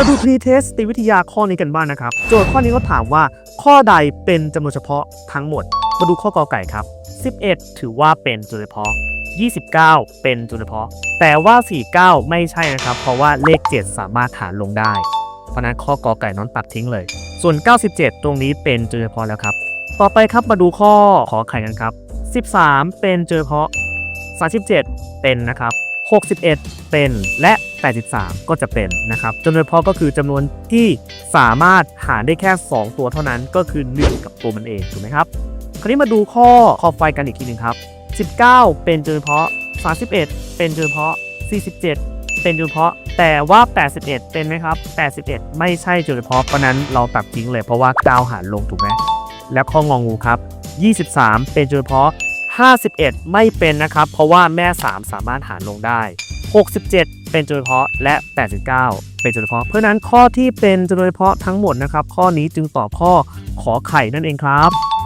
มาดู pre-test วิทยาข้อนี้กันบ้างนะครับ โจทย์ข้อนี้เขาถามว่า ข้อใดเป็นจำนวนเฉพาะทั้งหมด มาดูข้อกอไก่ครับ 11 ถือว่าเป็นจำนวนเฉพาะ 29 เป็นจำนวนเฉพาะ แต่ว่า 49 ไม่ใช่นะครับ เพราะว่าเลข 7 สามารถหารลงได้ เพราะนั้นข้อกอไก่น้อนตัดทิ้งเลย ส่วน 97 ตรงนี้เป็นจำนวนเฉพาะแล้วครับ ต่อไปครับมาดูข้อขอไข่กันครับ 13 เป็นจำนวนเฉพาะ 37 เป็นนะครับ 61 เป็นและ 83 ก็จะเป็นนะครับจำนวนเฉพาะก็คือจำนวนที่สามารถหารได้แค่ 2 ตัวเท่านั้นก็คือ 1 กับตัวมันเองถูกไหมครับ คราวนี้มาดูข้อคอไฟกันอีกทีหนึ่งครับ 19 เป็นจำนวนเฉพาะ 31 เป็นจำนวนเฉพาะ 47 เป็นจำนวนเฉพาะ แต่ว่า 81 เป็นไหมครับ 81 ไม่ใช่จำนวนเฉพาะเพราะนั้นเราตัดทิ้งเลยเพราะว่า9หารลงถูกไหมและข้ององูครับ 23 เป็นจำนวนเฉพาะ 51 ไม่เป็นนะครับ เพราะว่าแม่ 3 สามารถหารลงได้ 67 เป็นจำนวนเฉพาะและ 89 เป็นจำนวนเฉพาะ เพราะนั้นข้อที่เป็นจำนวนเฉพาะทั้งหมดนะครับ ข้อนี้จึงตอบข้อขอไข่นั่นเองครับ